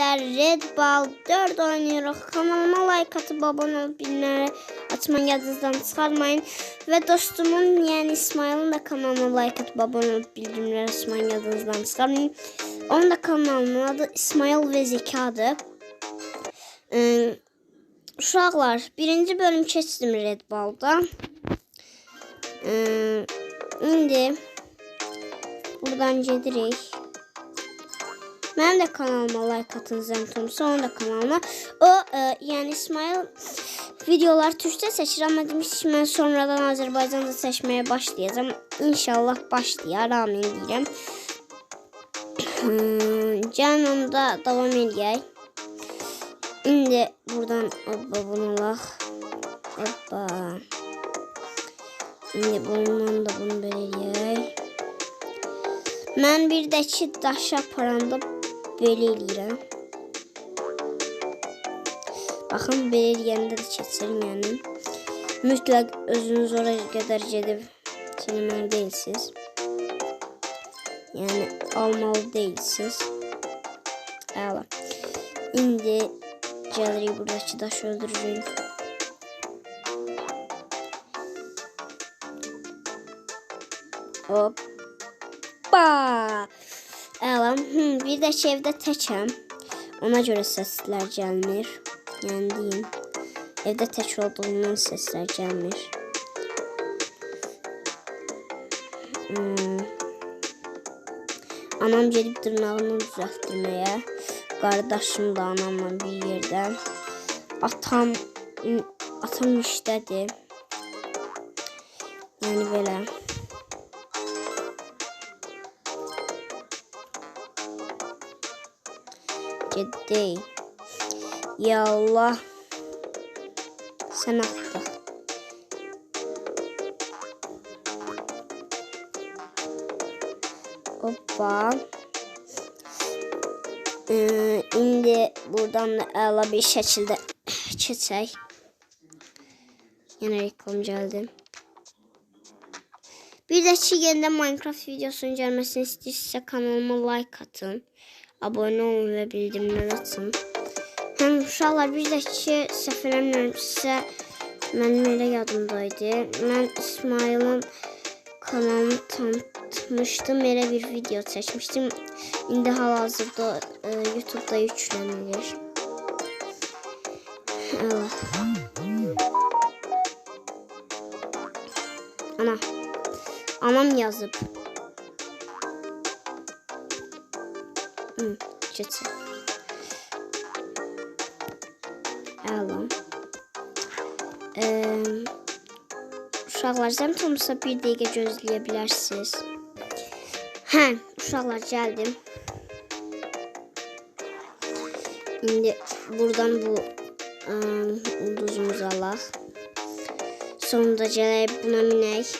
arkadaşlar Red Ball 4 oynuyoruz. Kanalıma like atıp abone olup bildirimleri açmayı yadınızdan çıkarmayın. Ve dostumun yani İsmail'in de kanalına like atıp abone olup bildirimleri açmayı yadınızdan çıkarmayın. Onun da kanalının adı İsmail ve Zekadır. Ee, uşaqlar birinci bölüm keçdim Red Ball'da. Ee, indi buradan gedirik. Mənim də kanalıma like atın Zentomsa, onun da kanalına. O, e, yəni İsmail videolar türkçə seçir, amma demiş ki, mən sonradan Azərbaycanca seçməyə başlayacağam. İnşallah başlayar, amin deyirəm. Hmm, Gəlin onda davam edək. İndi buradan hoppa bunu alaq. Hoppa. İndi bundan da bunu belə eləyək. Mən bir də ki daşa aparanda belə eləyirəm. Baxın belə eləyəndə də keçirim yəni. Mütləq özünüz oraya qədər gedib silməli deyilsiniz. Yəni almalı deyilsiniz. Əla. İndi gəlirik buradakı daşı öldürürük. Hoppa. Əla. Hmm, bir də evdə təkəm. Ona görə səslər gəlmir. Yəni deyim. Evdə tək olduğundan səslər gəlmir. Hmm. Anam gedib dırnağını düzəltdirməyə. Qardaşım da anamla bir yerdə. Atam atam işdədir. Yəni belə. Ciddi. Ya Allah. Sen attı. Hoppa. Ee, indi buradan da bir şəkildə keçək. Yenə reklam gəldi. Bir də ki, yenidən Minecraft videosunun gəlməsini istəyirsə kanalıma like atın. Abone olun və bildirimləri açın. Həm uşaqlar bir də ki, səhv eləmirəmsə, mənim elə yadımdaydı. Mən İsmailin kanalını tanıtmışdım, elə bir video çəkmişdim. İndi hal-hazırda e, YouTube-da yüklenilir. Allah. Ana. Anam yazıb. Hı, keçir. Əla. Ee, uşaqlar zəmtomsa bir dəqiqə gözləyə bilərsiniz. Hə, uşaqlar gəldim. İndi buradan bu ıı, ulduzumuzu alaq. Sonunda gələk buna minək.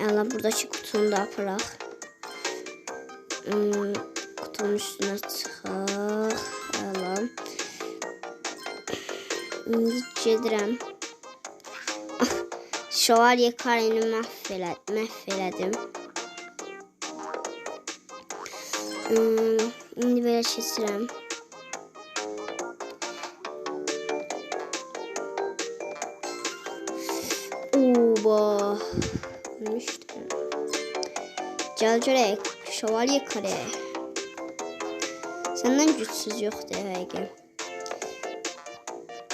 Əla buradakı qutunu da aparaq. Hmm, kutunun üstüne çıxaq. Əla. İndi gedirəm. Ah, Şövalye kareni məhv elə- məhv elədim. Hmm, indi belə keçirəm. Oba. Gel görək. Şövalye kare. Səndən gücsüz yoxdur həqiqə.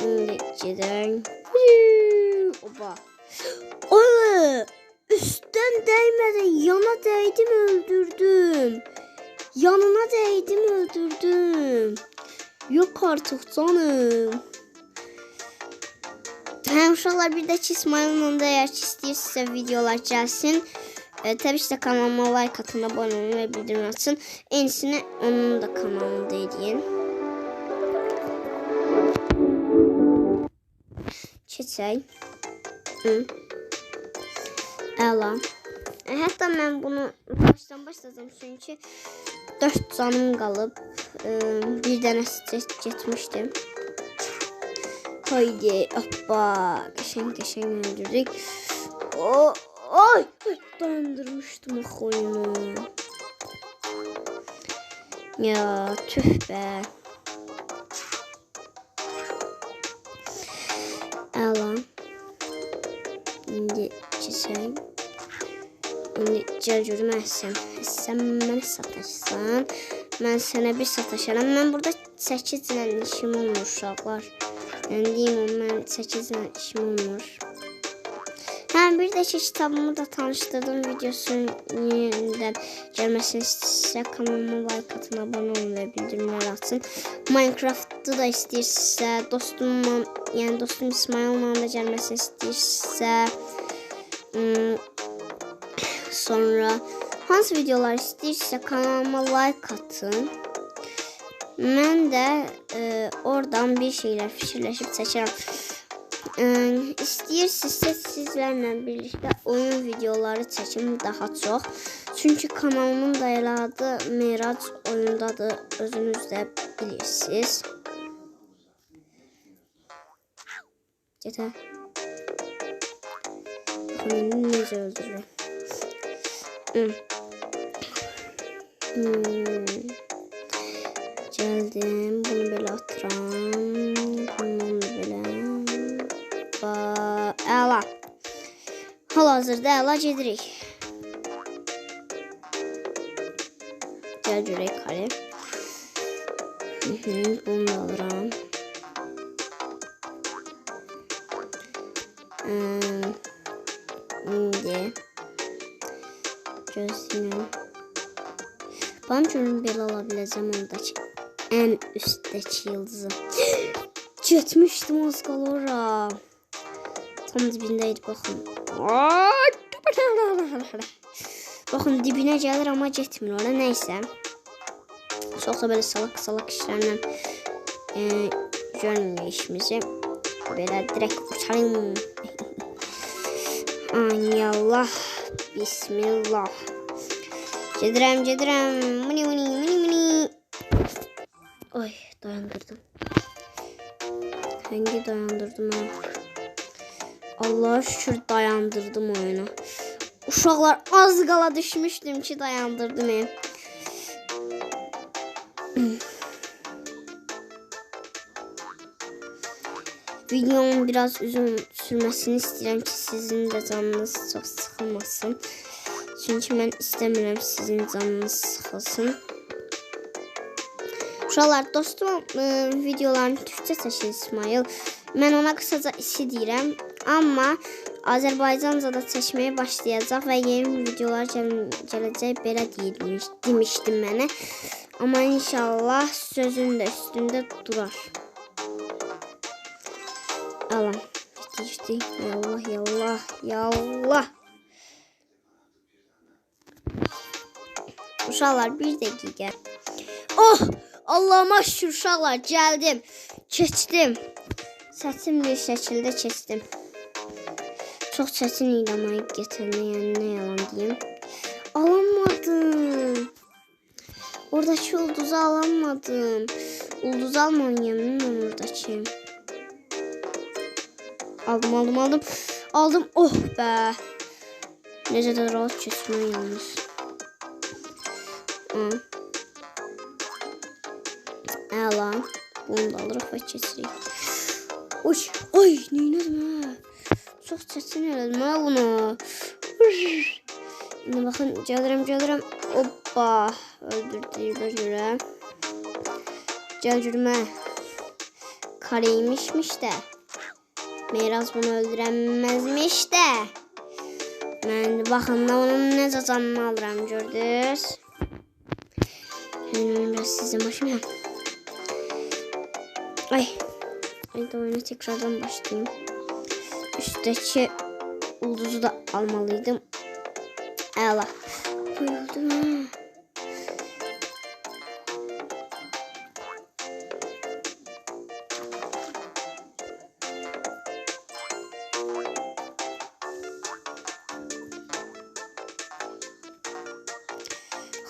İndi gedək. Oba. Oy! Üstdən dəymədən yana dəydim öldürdüm. Yanına dəydim öldürdüm. Yok artıq canım. Həm uşaqlar bir də ki İsmailin da əgər ki videolar gəlsin. E, təbii ki kanalıma like atın, abone olun və bildirim açın. Eynisini onun da kanalında edin. Keçək. Hı. Əla. E, hətta mən bunu başdan başladım çünki 4 canım qalıb. E, bir dənəsi getmişdim. Haydi hoppa. Qəşəng qəşəng öldürdük. O Ay, ay dayandırmıştım o oyunu. Ya tüh be. Alan. İndi çiçeğim. İndi gel görüm sən. Sən mənə sataşsan, mən sənə bir sataşaram. Mən burada 8 ilə işim olmur uşaqlar. Yəni deyim o mən 8 ilə işim olmur. Həm bir də ki kitabımı da tanışdırdım videosundan gəlməsini istəyirsə kanalıma like atın, abunə olun və bildirimlər açın. Minecraft'ı da istəyirsə, dostumla, yəni dostum İsmail'la da gəlməsini istəyirsə, ım, sonra hansı videolar istəyirsə kanalıma like atın. Mən də e, oradan bir şeylər fikirləşib çəkərəm. Ə, istəyirsinizsə sizlərlə birlikdə oyun videoları çəkim daha çox. Çünki kanalımın da elə adı Mirac oyundadır. Özünüz də bilirsiniz. Baxın indi necə öldürürəm. Hmm. Hmm. Geldim. Bunu böyle atıram. Bunu böyle. Va, əla. Hal-hazırda əla gedirik. Gəl görək kare. Bunu da alıram. İndi gözləyirəm. Bana görün belə ala biləcəm ondakı ən üstdəki yıldızı. Getmişdim az qala ora. Tam dibindəydi baxın. Ay! Baxın dibinə gəlir amma getmir ora. Nəysə. Çox da belə salaq-salaq işlərlə e, görmüyor işimizi. Belə direkt uçarım. Ay Allah. Bismillah. Gedirəm, gedirəm. Mini mini mini. Ay dayandırdım. Hangi dayandırdım ha? Allah'a şükür dayandırdım oyunu. Uşaqlar az qala düşmüşdüm ki dayandırdım. he. Videomun biraz uzun sürməsini istəyirəm ki, sizin də canınız çox sıxılmasın. Çünki mən istəmirəm sizin canınız sıxılsın. Uşaqlar, dostum e, videolarını türkçə çəkir İsmail. Mən ona qısaca isi deyirəm. Amma Azərbaycanca da çəkməyə başlayacaq və yeni videolar gəl gələcək belə deyilmiş, demişdim mənə. Amma inşallah sözün də üstündə durar. Gitti gitti. Yallah yallah yallah. Uşaqlar bir dəqiqə. Oh! Allahıma şükür uşaqlar gəldim. Keçdim. Səsim bir şəkildə keçdim. Çox çətin idi amma də, yəni nə yalan deyim. Alamadım. Oradakı ulduzu alamadım. Ulduz almalıyım mən oradakı. Aldım aldım aldım. Aldım. Oh be. Necə də rahat keçmək yalnız. Hı. Əla. Bunu da alırıq və keçirik. Uy, ay, neylədim hə? Çox çətin elədim hə bunu. İndi baxın, gəlirəm, gəlirəm. Hoppa, öldürdüyümə görə. Gəl görmə. Kareymişmiş də. Miras bunu öldürəməzmiş də. Mən baxın, onun necə canını alıram, gördünüz? Şimdi biraz sizin başıma. Ay. Haydi oyuna tekrardan başlayayım. Üstteki ulduzu da almalıydım. Bayıldım ha.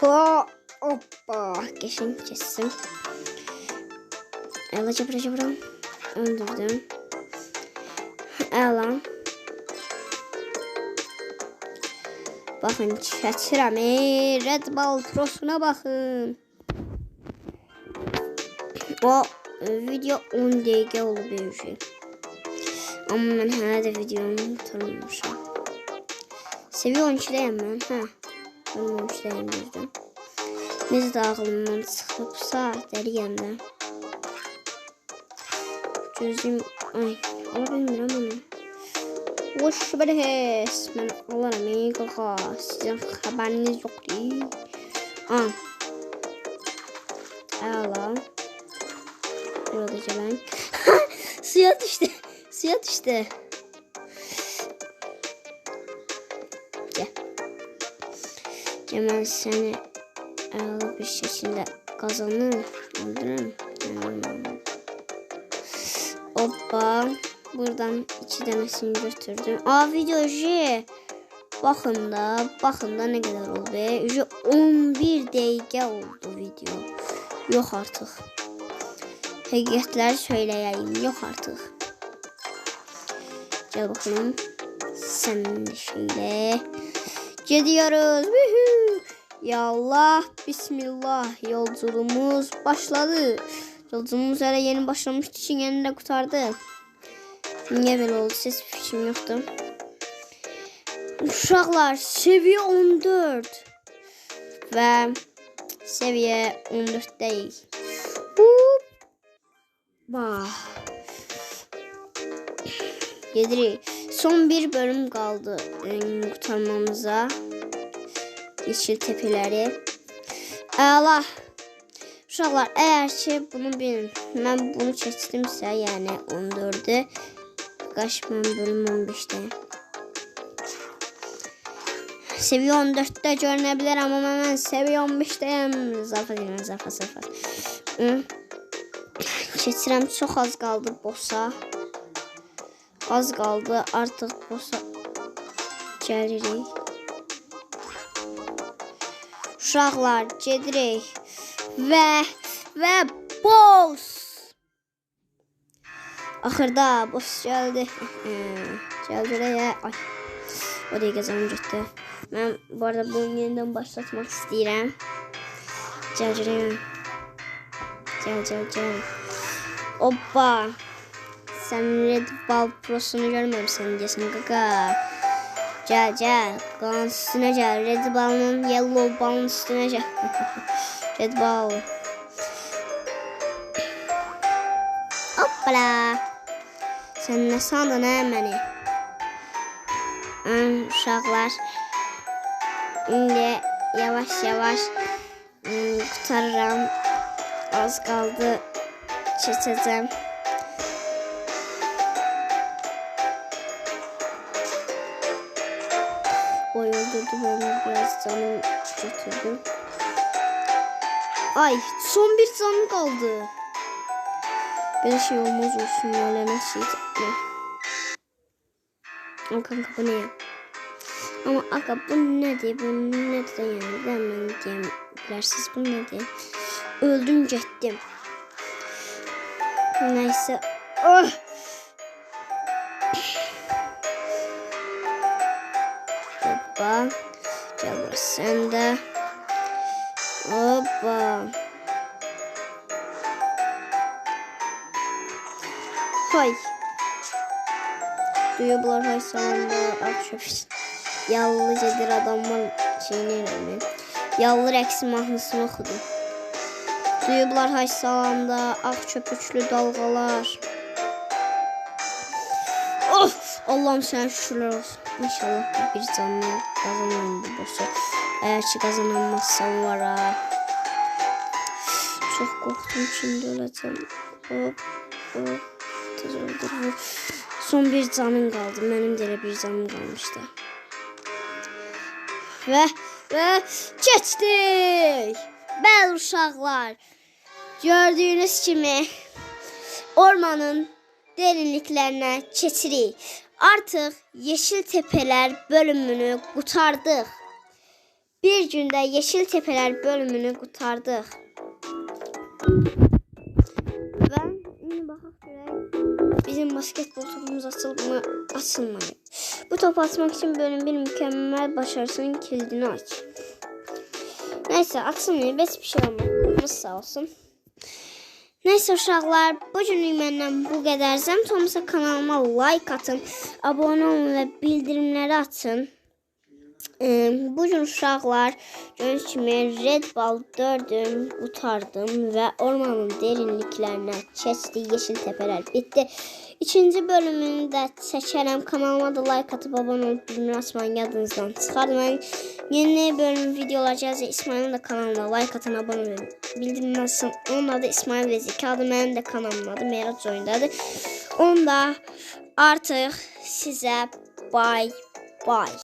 Ho, hoppa. Geçin kestim. Ela cabra cabra. Öldürdüm. Ela. Bakın çetirəm. Ey, Red Ball Pro'suna bakın. O e, video 10 dəqiqə olub bir şey. Amma mən hələ də videonu bitirməmişəm. Seviyə 12-dəyəm mən, hə. Mən 13-dəyəm düzdür. Necə də ağlımdan çıxıbsa, dəliyəm də. Gözüm, ay, ala bilmirəm onu. Hoş belə hes. Mən alaram, ey qaqa. Sizin xəbəriniz yoxdur. Ha. Əla. Burada gələn. Suya düşdü. Suya. Gəl mən səni əla bir şəkildə qazanım. Öldürürüm. Hmm. Hoppa. Buradan iki tanesini götürdüm. Aa video J. Bakın da, bakın da ne kadar oldu. J 11 dakika oldu video. Yok artık. Hakikatler söyleyeyim. Yok artık. Gel bakalım. Sen de şöyle. Gidiyoruz. Woohoo. Ya Allah. Bismillah. Yolculuğumuz başladı. Yolculuğumuz hele yeni başlamıştı için yeni de kurtardı. Niye böyle oldu? Ses fikrim yoktu. Uşaqlar seviye 14 ve seviye 14 değil. Hop. Bah. Gedirik. Son bir bölüm kaldı kurtarmamıza. Yeşil tepeleri. Allah. Uşaqlar, əgər ki bunu bilin, mən bunu keçdimsə, yəni 14-ü, qaş mən bölüm 15-də. Seviye 14'te görünebilir ama ben seviye 15'teyim. Zarfa deyirəm, zarfa, zarfa. Hı. Keçirəm, çox az qaldı bossa. Az qaldı, artıq bossa gəlirik. Uşaqlar, gedirik. Və, və boss. Axırda boss gəldi. Gəldi. Ay. O dəqiqə canım getdi. Mən bu arada bunu yenidən başlatmaq istəyirəm. Gəl görəyim. Gəl, gəl, gəl. Hoppa. Sən Red Ball Pro'sunu görməmişsən deyəsən qaqa. Gəl, gəl. Qalan üstünə gəl. Red Ball'ın Yellow Ball'ın üstünə gəl. Red Ball. Hoppala. Sən nə sandın hə məni? Hə, uşaqlar. İndi yavaş yavaş ım, kurtarıram. Az kaldı. Çekeceğim. Götürdüm. Ay son bir canım kaldı. Bir şey olmaz olsun öyle nasıl yapma. Ama kanka bu ne ya? Ama aga bu nedir? Bu nedir yani? Hemen diyeyim. Bilersiz bu nedir? Öldüm gittim. Neyse. Oh! Gel burası sen de. Hoppa. Hay. Duyuyorlar hay salonda atışıyoruz. Yallıcadır adamın şeyini önemli. Yallı rəqsi mahnısını oxudum. Duyublar hay salanda ağ köpüklü dalgalar. Of! Allah'ım sen şükürler olsun. İnşallah bir canlı kazanırım bu boss'u. Eğer ki kazanamazsam var ha. Çok korktum şimdi öleceğim. Hop hop. Dur, dur. Son bir canım kaldı. Benim de bir canım kalmıştı. Və və keçdik. Bəli uşaqlar. Gördüyünüz kimi ormanın derinliklerine keçirik. Artıq Yeşil Tepelər bölümünü qutardıq. Bir gündə Yeşil Tepelər bölümünü qutardıq. Və indi baxaq görək bizim basketbol topumuz açılıb mı, açılmayıb. Bu topu atmak için bölüm bir mükemmel başarısının kilidini aç. Neyse atsın ya bir şey olmaz sağ olsun. Neyse uşaqlar, bu günlük məndən bu qədər. Zəm Tomsa kanalıma like atın, abunə olun və bildirimləri açın. Bu gün uşaqlar gördüyünüz kimi Red Ball 4'üm utardım və ormanın derinliklərinə keçdi, yeşil təpələr bitdi. İkinci bölümünü də çəkərəm. Kanalıma da like atıb abunə olub bildirim açmayı yadınızdan çıxarmayın. Yeni bölüm videolar gələcək. İsmailin də kanalına like atın, abunə olun. Bildirim açın. Onun adı İsmail Veziki adı. Mənim də kanalımın adı Merac oyundadır. Onda artıq sizə bye bye.